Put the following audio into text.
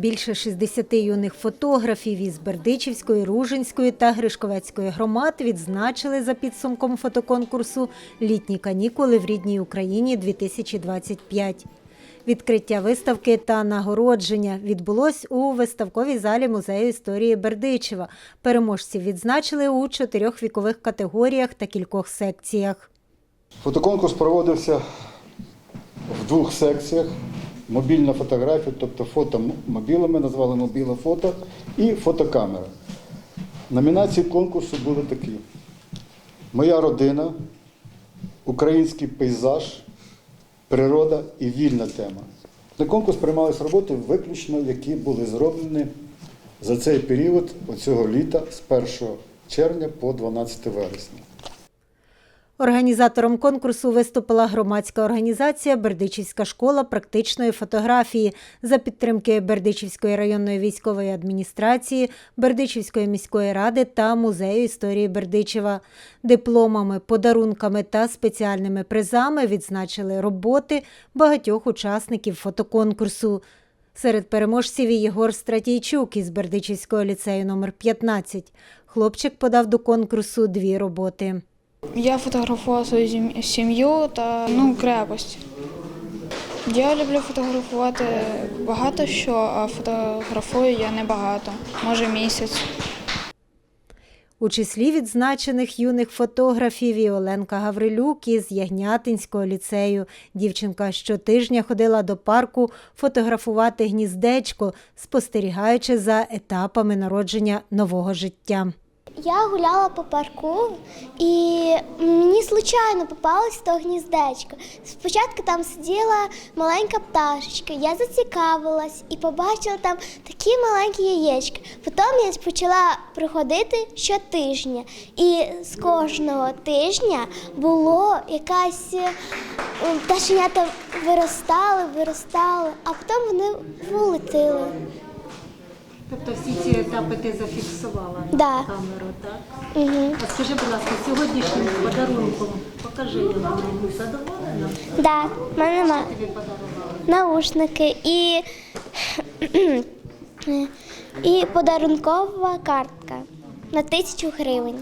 Більше 60 юних фотографів із Бердичівської, Ружинської та Гришковецької громад відзначили за підсумком фотоконкурсу Літні канікули в рідній Україні 2025. Відкриття виставки та нагородження відбулось у виставковій залі музею історії Бердичева. Переможців відзначили у чотирьох вікових категоріях та кількох секціях. Фотоконкурс проводився в двох секціях. Мобільна фотографія, тобто фото мобілами, назвали мобіле фото, і фотокамера. Номінації конкурсу були такі: Моя родина, український пейзаж, природа і вільна тема. На конкурс приймалися роботи виключно, які були зроблені за цей період оцього літа з 1 червня по 12 вересня. Організатором конкурсу виступила громадська організація Бердичівська школа практичної фотографії за підтримки Бердичівської районної військової адміністрації, Бердичівської міської ради та музею історії Бердичева. Дипломами, подарунками та спеціальними призами відзначили роботи багатьох учасників фотоконкурсу. Серед переможців Єгор Стратійчук із Бердичівського ліцею номер 15. Хлопчик подав до конкурсу дві роботи. Я фотографував свою сім'ю та ну, крепость. Я люблю фотографувати багато що, а фотографую я небагато, може місяць. У числі відзначених юних фотографів і Оленка Гаврилюк із Ягнятинського ліцею. Дівчинка щотижня ходила до парку фотографувати гніздечко, спостерігаючи за етапами народження нового життя. Я гуляла по парку і мені случайно попалось то гніздечко. Спочатку там сиділа маленька пташечка. Я зацікавилась і побачила там такі маленькі яєчка. Потім я почала приходити щотижня. І з кожного тижня було якась е, пташенята виростали, виростали, а потім вони вилетіли. Тобто всі ці етапи ти зафіксувала Да. камеру, так? Угу. А скажи, будь ласка, сьогоднішнім подарунком покажи його. Задоволена? Да, в мене ма- Тобі подарували. наушники і, і подарункова картка на тисячу гривень.